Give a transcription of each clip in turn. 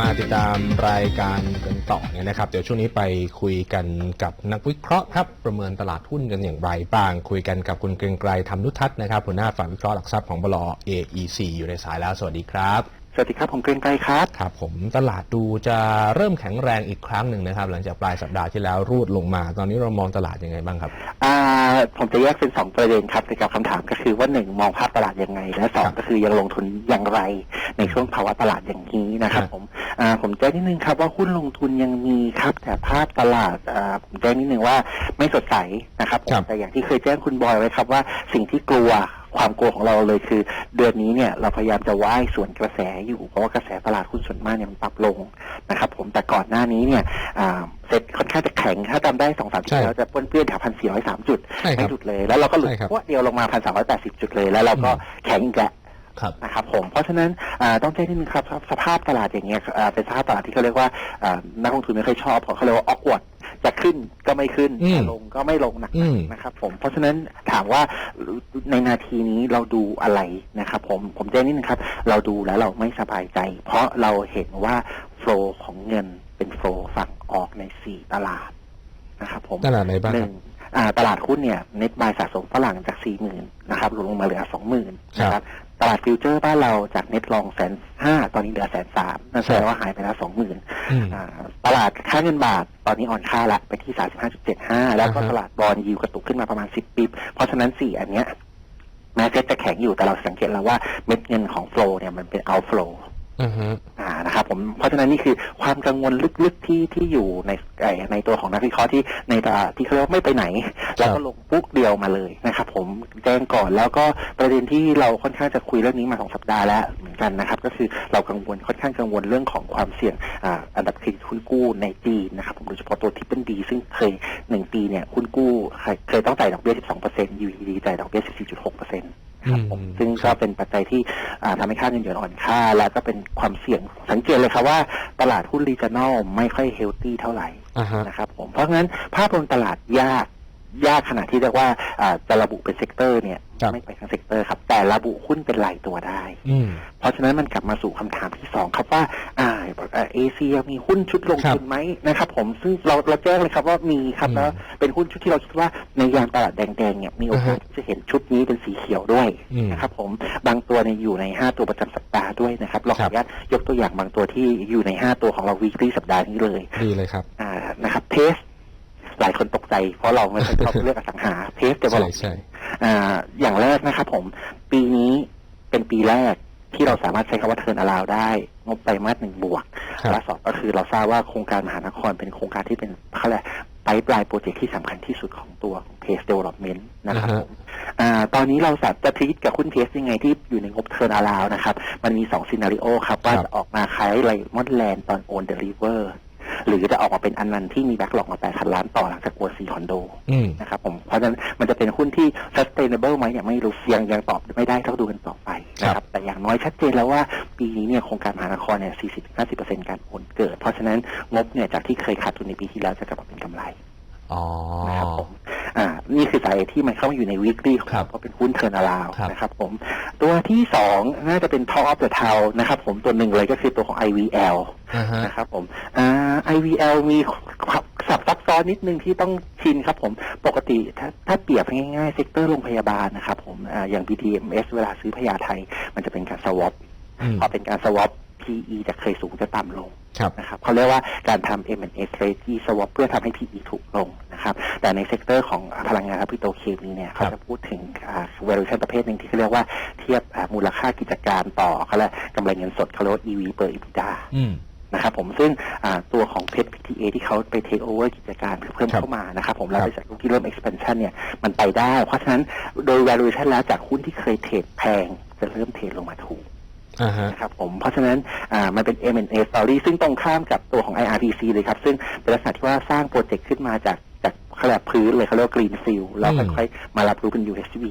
มาติดตามรายการกันต่อเนี่ยนะครับ เดี๋ยวช่วงนี้ไปคุยกันกับนักวิเคราะห์ครับประเมินตลาดหุ้นกันอย่างไรบ้าง คุยกันกับคุณเกรียงไกรธรรมนุทัศน์นะครับหัวหน้าฝ่ายวิเคราะห์หลักทรัพย์ของบล AEC อยู่ในสายแล้วสวัสดีครับสวัสดีครับผมเกรียงไกรครับครับผมตลาดดูจะเริ่มแข็งแรงอีกครั้งหนึ่งนะครับ หลังจากปลายสัปดาห์ที่แล้วรูดลงมา ตอนนี้เรามองตลาดยังไงบ้างครับอ่า ผมจะแยกเป็นสองประเด็นครับในกับคำถามก็คือว่าหนึ่งมองภาพตลาดยังไง และสองครับก็คือยังลงทุนอย่างไร ในช่วงภาวะตลาดอย่างนี้นะครับครับผมอ่าผมแจ้งนิดนึงครับว่าหุ้นลงทุนยังมีครับ แต่ภาพตลาดอ่าผมแจ้งนิดนึงว่าไม่สดใสนะครับผมครับแต่อย่างที่เคยแจ้งคุณบอยไว้ครับว่าสิ่งที่กลัว ความกลัวของเราเลยคือ เดือนนี้เนี่ยเราพยายามจะว่ายสวนกระแสอยู่เพราะว่ากระแสตลาดหุ้นส่วนมากเนี่ยมันปรับลงนะครับผมแต่ก่อนหน้านี้เนี่ยอ่าเซ็ตค่อนข้างจะแข็งถ้าจำได้สองสามที่ใช่แล้วจะป้วนเปี้ยนแถวพันสี่ร้อยสามจุดใช่คไม่รับหยุดเลยแล้วเราก็หลุดใช่ครับพวดเดียวลงมาพันสามร้อยแปดสิบจุดเลยแล้วเราก็อืมแข็งอีกแล้ว ครับนะครับผมเพราะฉะนั้นอ่าต้องแจ้งนิดนึงครับสสภาพตลาดอย่างเงี้ยอ่าเป็นสภาพตลาดที่เขาเรียกว่าอ่านักลงทุนไม่ค่อยชอบเพราะเขาเรียกว่าออกวดจะขึ้นก็ไม่ขึ้นอืมจะลงก็ไม่ลงหนักอืมนะครับผมเพราะฉะนั้นถามว่าในนาทีนี้เราดูอะไรนะครับผมผมแจ้งนิดนึงครับ เราดูแล้วเราไม่สบายใจ เพราะเราเห็นว่าโฟลของเงินเป็นโฟลฝั่งออกในสี่ตลาดนะครับผมตลาดไหนบ้างหคนึ่รับงอ่าตลาดหุ้นเนี่ยเน็ตบายสะสมฝรั่งจากสี่หมื่นนะครับลดลงมาเหลือสองหมื่นนะครับ ตลาดฟิวเจอร์บ้านเราจากเน็ตลองแสนห้าตอนนี้เหลือแสนสามนั่นแสดงว่าหายไปแล้วสองหมื่นอืมตลาดค่าเงินบาทตอนนี้อ่อนค่าละไปที่สามสิบห้าจุดเจ็ดห้าแล้วก็อ่าฮะตลาดบอลยิวกระตุกขึ้นมาประมาณสิบปีบเพราะฉะนั้นสี่อันเนี้ยแม้เซ็ตจะแข็งอยู่แต่เราสังเกตแล้วว่าเม็ดเงินของโฟลเนี่ยมันเป็นเอาโฟล อือฮึ อ่านะครับผมเพราะฉะนั้นนี่คือความกังวลลึกๆที่ที่อยู่ในไอ้ในตัวของนักวิเคราะห์ที่ในตลาดที่เขาเรียกว่าไม่ไปไหน แล้วก็ลงปุ๊กเดียวมาเลยนะครับ ผมแจ้งก่อนแล้วก็ประเด็นที่เราค่อนข้างจะคุยเรื่องนี้มาสองสัปดาห์แล้วเหมือนกันนะครับ ก็คือเรากังวลค่อนข้างกังวลเรื่องของความเสี่ยงอ่าอันดับเครดิตหุ้นกู้ในจีนนะครับผมโดยเฉพาะตัวทิปเปิลดีซึ่งเคยหนึ่งปีเนี่ยหุ้นกู้เคยเคยต้องจ่ายดอกเบี้ย12เปอร์เซ็นต์ยูดีจ่ายดอกเบี้ย14.6เปอร์เซ็นต์ ครับผมอืมซึ่งก็เป็นปัจจัยที่อ่าทำให้ค่าเงินหยวนอ่อนค่า แล้วก็เป็นความเสี่ยงสังเกตเลยครับว่าตลาดหุ้นรีเจนอลไม่ค่อยเฮลตี้เท่าไหร่อ่าฮะนะครับผมเพราะงั้นภาพรวมตลาดยาก ยากขนาดที่เรียกว่าอ่าจะระบุเป็นเซกเตอร์เนี่ยครับไม่ไปทางเซกเตอร์ครับ แต่ระบุหุ้นเป็นรายตัวได้อืมเพราะฉะนั้นมันกลับมาสู่คำถามที่สองครับว่าอ่าเอเชียมีหุ้นชุดลงทุนไหมนะครับ ผมซึ่งเราเราแจ้งเลยครับว่ามีครับอืมแล้วเป็นหุ้นชุดที่เราคิดว่าในยามตลาดแดงๆเนี่ยมีโอกาสอ่าฮะที่จะเห็นชุดนี้เป็นสีเขียวด้วยอืมนะครับผมบางตัวเนี่ยอยู่ใน 5 ตัวประจำสัปดาห์ด้วยนะครับเราขออนุญาตยกตัวอย่างบางตัวที่อยู่ใน 5 ตัวของเราวีคลี่สัปดาห์นี้เลยดีเลยครับอ่านะครับเทส หลายคนตกใจ เพราะเราไม่ค่อยชอบเลือกอสังหาเทสเดเวลใช่ลอปใช่อ่าอย่างแรกนะครับผม ปีนี้เป็นปีแรกที่เราสามารถใช้คำว่าเทิร์นอลาวได้ งบไตรมาสหนึ่งบวกครับและสองก็คือเราทราบว่าโครงการมหานครเป็นโครงการที่เป็นเขาเรียกไปปลายโปรเจกต์ที่สำคัญที่สุดของตัวของ Pace Development นะครับอ่าฮะผมอ่าตอนนี้เราจะจะทรีตกับหุ้น Pace ยังไงที่อยู่ในงบเทิร์นอลาวนะครับ มันมีสองซีนารีโอครับ ว่าครับจะออกมาคล้ายไรมอนแลนด์ตอนโอนเดลิเวอร์ หรือจะออกมาเป็นอันนั้นที่มีแบ็กหลอกมาแปดพันล้านต่อหลังจากโอนซีคอนโดอืมนะครับผมเพราะฉะนั้นมันจะเป็นหุ้นที่ sustainable ไหมยังไม่รู้ยังยังตอบไม่ได้ต้องดูกันต่อไปนะคครัรับบแต่อย่างน้อยชัดเจนแล้วว่าปีนี้เนี่ยโครงการมหานครเนี่ย40-50%การโอนเกิด เพราะฉะนั้นงบเนี่ยจากที่เคยขาดทุนในปีที่แล้วจะกลับมาเป็นกำไรอ๋อ นะครับผมอ่านี่คือสาเหตุที่มันเข้ามาอยู่ใน weekly ของครัเราบเพราะเป็นหุ้นเทิร์นอลาวครับนะครับผม ตัวที่สองน่าจะเป็น top of the town นะครับผมตัวหนึ่งเลยก็คือตัวของ IVL อ่าฮะนะครับผมอ่า IVL มีสับซับซ้อนนิดนึงที่ต้องชินครับผม ปกติถ้าถ้าเปรียบง่ายๆ เซกเตอร์โรงพยาบาลนะครับผมอ่าอย่าง BDMS เวลาซื้อพยาไทย มันจะเป็นการ swap อืมพอเป็นการ swap PE จะเคยสูงจะต่ำลงครับ นะครับเขาเรียกว่าการทำ M&A strategy swap เพื่อทำให้ PE ถูกลงนะครับ แต่ในเซกเตอร์ของพลังงานและปิโตรเคมีเนี่ยเขาจะพูดถึงอ่า valuation ประเภทหนึ่งที่เขาเรียกว่าเทียบอ่ามูลค่ากิจการต่อเขาเรียกกำไรเงินสดเขาเรียกว่า EV per EBITDA อืมนะครับผมซึ่งอ่าตัวของเพชร PTA ที่เขาไป take over กิจการเพิ่มครับเข้ามานะครับผมแล้วครับบริษัทลูกที่เริ่ม expansion เนี่ยมันไปได้ เพราะฉะนั้นโดย valuation แล้วจากหุ้นที่เคยเทรดแพงจะเริ่มเทรดลงมาถูกอ่าฮะ นะครับผมเพราะฉะนั้นอ่ามันเป็น M&A story ซึ่งตรงข้ามกับตัวของ IRPC เลยครับ ซึ่งเป็นลักษณะที่ว่าสร้างโปรเจกต์ขึ้นมาจากจากขนาดพื้นเลยเขาเรียกว่า green field แล้วอืมค่อยๆมารับรู้เป็น USV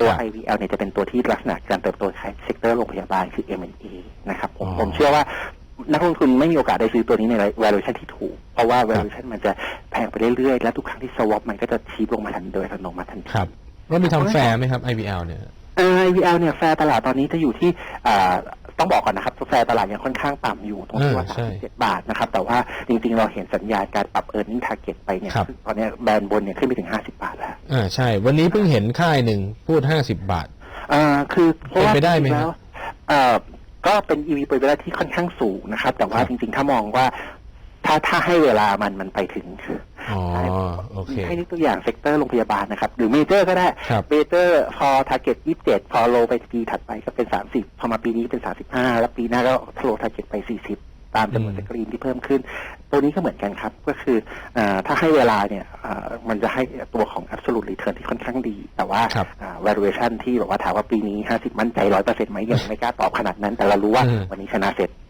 ตัวครับ IVL เนี่ยจะเป็นตัวที่ลักษณะการเติบโตคล้ายเซกเตอร์โรงพยาบาลคือ M&A นะครับผมอ๋อผมเชื่อว่านักลงทุนไม่มีโอกาสได้ซื้อตัวนี้ใน valuation ที่ถูก เพราะว่า valuation มันจะแพงไปเรื่อยๆ และทุกครั้งที่ swap มันก็จะชี้ลงมาทันโดยอัตโนมัติทันทีครับเรามีทำแฟร์ไหมครับ IVL เนี่ยเอ่อ IVL เนี่ยแฟร์ตลาดตอนนี้จะอยู่ที่อ่าต้องบอกก่อนนะครับแฟร์ตลาดยังค่อนข้างต่ำอยู่ตรงที่ว่าอ่าใช่37 บาทนะครับ แต่ว่าจริงๆ เราเห็นสัญญาณการปรับ e a r n i n g target ไปเนี่ยครับตอนเนี้ยแบรนด์บนเนี่ยขึ้นไปถึง 50 บาทแล้วอ่าใช่ วันนี้เพิ่งเห็นค่ายหนึ่งพูดห้าสิบบาทอ่าคือเพราะว่าเป็นไปได้ไหมจริงๆฮะแล้วเอ่อก็เป็น EV ไปเวลาที่ค่อนข้างสูงนะครับ แต่ว่าครับจริงๆ ถ้ามองว่า ถ้าถ้าให้เวลามันมันไปถึงอ๋อโอเคให้นึกตัวอย่างเซกเตอร์โรงพยาบาลนะครับ หรือเมเจอร์ก็ได้ครับเมเจอร์พอ target 27พอโลไปปีถัดไปก็เป็น30พอมาปีนี้เป็น35แล้วปีหน้าก็โล target ไป40ตามจำนวนอืมสกรีนที่เพิ่มขึ้น ตัวนี้ก็เหมือนกันครับ ก็คืออาถ้าให้เวลาเนี่ยอ่ามันจะให้ตัวของ absolute return ที่ค่อนข้างดี แต่ว่าครับอ่า valuation ที่แบบว่าถามว่าปีนี้ 50 มั่นใจ 100%ไหมยังไม่กล้าตอบขนาดนั้น แต่เรารู้ว่าอืมวันนี้ชนะเสร็จอ่า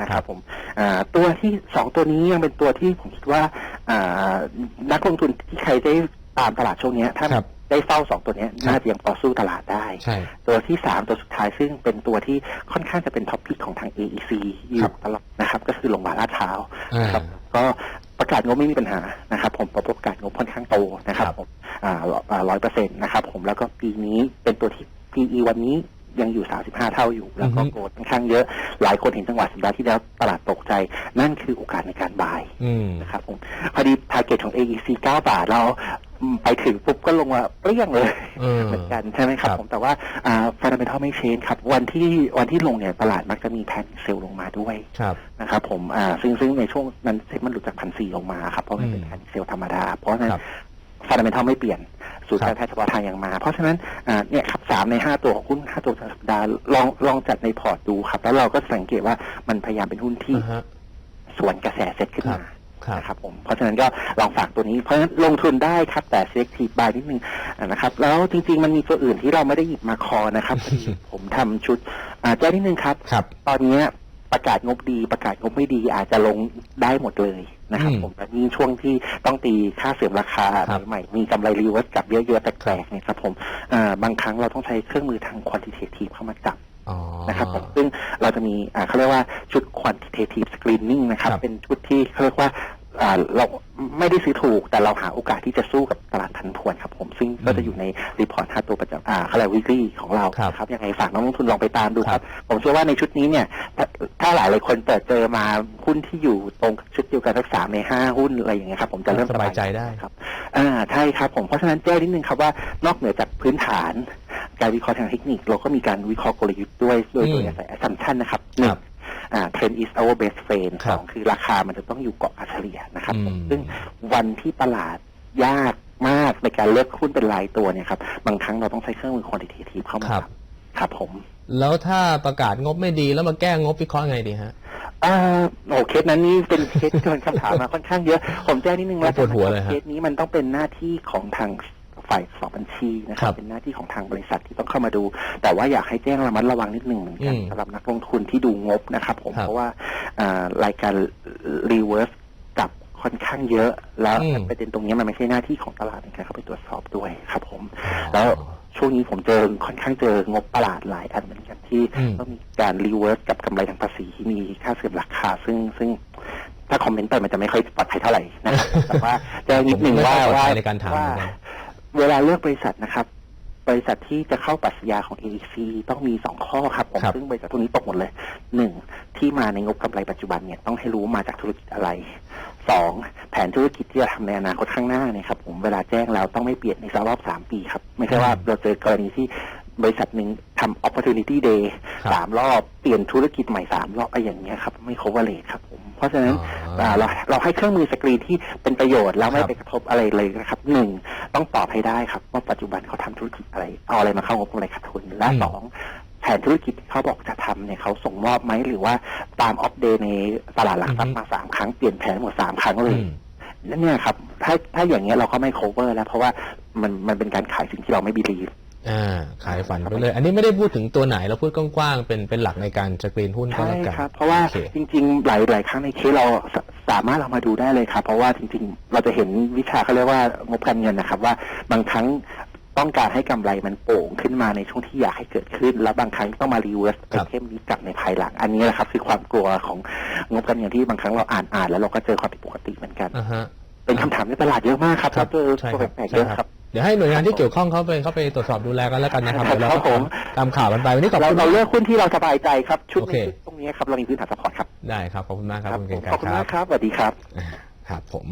นะครับผมอ่าตัวที่สองตัวนี้ยังเป็นตัวที่ผมคิดว่าอ่านักลงทุนที่ใครได้ตามตลาดช่วงเนี้ยถ้าครับได้เฝ้าสองตัวเนี้ยน่าจะยังพอสู้ตลาดได้ใช่ตัวที่สามตัวสุดท้ายซึ่งเป็นตัวที่ค่อนข้างจะเป็นท็อปพิกของทาง AEC อครัยู่บตลอดนะครับ ก็คือโรงพยาบาลลาดพร้าวอ่านะครับ ก็ประกาศงบไม่มีปัญหานะครับ ผมประกาศงบค่อนข้างโตนะครับครับผมอ่าร้อยเปอร์เซ็นต์นะครับ ผมแล้วก็ปีนี้เป็นตัวที่ PE วันนี้ ยังอยู่ 35 เท่าอยู่ แล้วก็อือฮึโกรธค่อนข้างเยอะ หลายคนเห็นจังหวะสัปดาห์ที่แล้วตลาดตกใจ นั่นคือโอกาสในการบายอืมนะครับผมพอดี t a r g e t ของ AEC 9 บาทเราอืมไปถึงปุ๊บก็ลงมาเปรี้ยงเลยเออเหมือนกันใช่ไหมครับครับผมแต่ว่าอ่าฟันเดเมทัลไม่เชนครับ วันที่วันที่ลงเนี่ยตลาดมักจะมีแพนเซลลงมาด้วยครับนะครับผมอ่าซึ่งซึ่งในช่วงนั้นเซ็ตมันหลุดจากพันสี่ลงมาครับเพราะมันเป็นอืมแพนเซลธรรมดา เพราะฉะนั้นครับฟันเดเมทัลไม่เปลี่ยนสูตรครักาบรแพทย์เฉพาะทางยังมา เพราะฉะนั้นอ่าเนี่ยครับสามในห้าตัวของหุ้นห้าตัวต่อสัปดาห์ลองลองจัดในพอร์ตดูครับ แล้วเราก็สังเกตว่ามันพยายามเป็นหุ้นที่อ่าฮะ สวนกระแสเซ็ตขึ้นมา ครับ นะครับผมเพราะฉะนั้นก็ลองฝากตัวนี้ เพราะฉะนั้นลงทุนได้ครับแต่ selective buy นิดนึงอ่านะครับ แล้วจริงๆมันมีตัวอื่นที่เราไม่ได้หยิบมาคอนะครับพอดีผมทำชุดอ่าแจ้งนิดนึงครับ ครับ ตอนเนี้ยประกาศงบดีประกาศงบไม่ดีอาจจะลงได้หมดเลย นะครับอืมผมแต่นี่ช่วงที่ต้องตีค่าเสื่อมราคาครับ ใหม่ๆมีกำไรรีเวิร์สกลับเยอะๆแปลกๆเนี่ยครับผมอ่าบางครั้งเราต้องใช้เครื่องมือทาง quantitative เข้ามาจับ อ๋อ นะครับผมซึ่งเราจะมีอ่าเขาเรียกว่าชุด quantitative screening นะครับ ครับเป็นชุดที่เขาเรียกว่าอ่าเราไม่ได้ซื้อถูกแต่เราหาโอกาสที่จะสู้กับตลาดพันทวนครับผม ซึ่งก็จะอยู่ในรีพอร์ต5ตัวประจำอ่าเขาเรียกวิกฤของเราครับครับยังไงฝากนักลงทุนลองไปตามดูคครัรับบผมเชื่อว่าในชุดนี้เนี่ยถ้าถ้าหลายหลายคนเปิดเจอมาหุ้นที่อยู่ตรงชุดเดียวกันสักสามในห้าหุ้นอะไรอย่างเงี้ยครับผมจะเริ่มสบายใจได้ครับอ่าใช่ครับผมเพราะฉะนั้นแจ้งนิดนึงครับว่านอกเหนือจากพื้นฐาน การวิเคราะห์ทางเทคนิค เราก็มีการวิเคราะห์กลยุทธ์ด้วยโดยอืมโดยอาศัย assumption นะครับหนึ่ครังบอ่า trend is our best friend ครัสบองคือราคามันจะต้องอยู่เกาะอัเฉลี่ยนะครับผมอืมซึ่งวันที่ตลาดยาก มากในการเลือกหุ้นเป็นรายตัวเนี่ยครับบางครั้งเราต้องใช้เครื่องมือ quantitative เข้ามาครับจับครับผม แล้วถ้าประกาศงบไม่ดีแล้วมาแก้งบวิเคราะห์ไงดีฮะ อ่าโอ้เคสนั้นนี่เป็นเคสที่โดนคำถามมาค่อนข้างเยอะ ผมแจ้งนิดนึงแล้วปวดหัวเลยฮะ เคสนี้มันต้องเป็นหน้าที่ของทางฝ่ายสอบบัญชีนะคครัรับบ เป็นหน้าที่ของทางบริษัทที่ต้องเข้ามาดู แต่ว่าอยากให้แจ้งระมัดระวังนิดนึงเหมือนกันอืมสำหรับนักลงทุนที่ดูงบนะครับผมครับ เพราะว่าอ่ารายการรีเวิร์สกับ ค่อนข้างเยอะ แล้วอืม ประเด็นตรงนี้มันไม่ใช่หน้าที่ของตลาดในการเข้าไปตรวจสอบด้วยครับผม แล้วช่วงนี้ผมเจอค่อนข้างเจองบตลาดหลายอันเหมือนกันที่อืม ต้องมีการรีเวิร์สกับกำไรทางภาษีที่มีค่าเสื่อมราคา ซึ่งซึ่งถ้าคอมเมนต์ไปมันจะไม่ค่อยปลอดภัยเท่าไหร่นะครับแต่ว่าแจ้งนิดนึงผมไม่ว่าค่อยปลอดว่าภัยในการถามว่าเหมือนกันเวลาเลือกบริษัทนะครับ บริษัทที่จะเข้าปรัชญาของ AEC ต้องมีสองข้อครับผมครับ ซึ่งบริษัทพวกนี้ตกหมดเลยหนึ่งที่มาในงบกำไรปัจจุบันเนี่ยต้องให้รู้มาจากธุรกิจอะไร สองแผนธุรกิจที่จะทำในอนาคตข้างหน้าเนี่ยครับผมเวลาแจ้งแล้วต้องไม่เปลี่ยนในรอบสามปีครับ ไม่ใช่ว่าเราเจอกรณีที่บริษัทหนึ่งทำ opportunity day ครับสามรอบเปลี่ยนธุรกิจใหม่สามรอบไอ้อย่างเงี้ยครับ ไม่ coverage ครับผม เพราะฉะนั้นอ๋ออ่าเราเราให้เครื่องมือสกรีนที่เป็นประโยชน์แล้วไม่ครับไปกระทบอะไรเลยนะครับหนึ่งต้องตอบให้ได้ครับ ว่าปัจจุบันเขาทำธุรกิจอะไร เอาอะไรมาเข้างบกำไรขาดทุนและอืมสองแผ นธุรกิจที่เขาบอกจะทำเนี่ยเขาส่งมอบไหมหรือว่าตามออฟเดย์ในตลาดหลักทรัพย์มาสามครั้งเปลี่ยนแผนหมดสามครั้งเลอืยมนั่นเนี่ยครับ ถ้าถ้าอย่างเงี้ยเราก็ไม่ cover แล้ว เพราะว่ามันมันเป็นการขายสิ่งที่เราไม่ believe อ่าขายฝันไปเลย อันนี้ไม่ได้พูดถึงตัวไหนเราพูดกว้างๆเป็นเป็นหลักในการสกรีนหุ้นก็ใช่แล้วกันครับ เพราะว่าโอเคจริงๆ หลายหลายครั้งในเคสเราสสามารถเอามาดูได้เลยครับ เพราะว่าจริง ๆ เราจะเห็นวิชาเขาเรียกว่างบการเงินนะครับ ว่าบางครั้ง ต้องการให้กำไรมันโป่งขึ้นมาในช่วงที่อยากให้เกิดขึ้น แล้วบางครั้งต้องมารีเวิร์สคไอรับเทมนี้กลับในภายหลัง อันนี้แหละครับคือความกลัวของงบการเงินที่บางครั้งเราอ่านอ่านแล้วเราก็เจอความผิดปกติเหมือนกันอ่าฮะเป็นคำถามในตลาดเยอะมากครับครัแล้บวเจอใช่ตัวครับแปลกๆใช่เยอะครับครับเดี๋ยวให้หน่วยงานที่เกี่ยวข้องเขาไปเขาไปตรวจสอบดูแลกันแล้วกันนะครับครับเดี๋ยวเราครับผมตามข่าวกันไปวันนี้ขอบเราคุณเราเลือกหุ้นที่เราสบายใจครับชุดโอในเคชุดตรงนี้ครับเรามีพื้นฐานสปอร์ตครับได้ครับขอบคุณมากครับคุณเกรียงไกรขอบคุณคมารักบครับสวัสดีครับครับผม